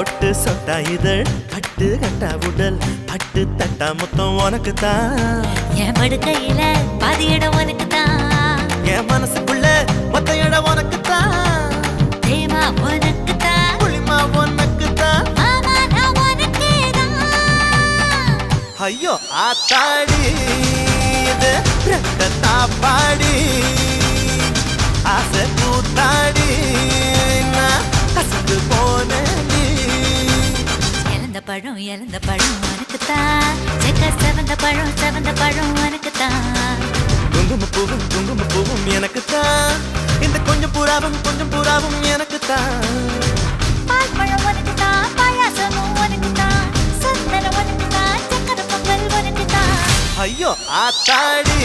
தொட்டா இதழ் பட்டு கட்டா உடல் பட்டு தட்டா மொத்தம் உனக்கு தான் என் படுக்கையில பாதி இடம் உனக்கு தான் என் மனசுக்குள்ள மொத்த இடம் உனக்கு தான் தேமா உனக்கு தான் புளிமா உனக்கு தான் ஐயோ ஆத்தாடி இது ரெட்ட தாப்பாடி. பழம் இழந்த பழம் உனக்கு தான் செக்க செவந்த பழம் செவந்த பழம் உனக்கு தான் குங்கும பூவும் குங்கும பூவும் எனக்கு தான் இந்த கொஞ்சம் புறாவும் கொஞ்சம் புறாவும் எனக்கு தான் பால் பழம் உனக்கு தான் பாயாசமும் உனக்கு தான் சந்தனம் உனக்கு தான் சக்கரை பொங்கல் உனக்கு தான் ஐயோ ஆத்தாடி.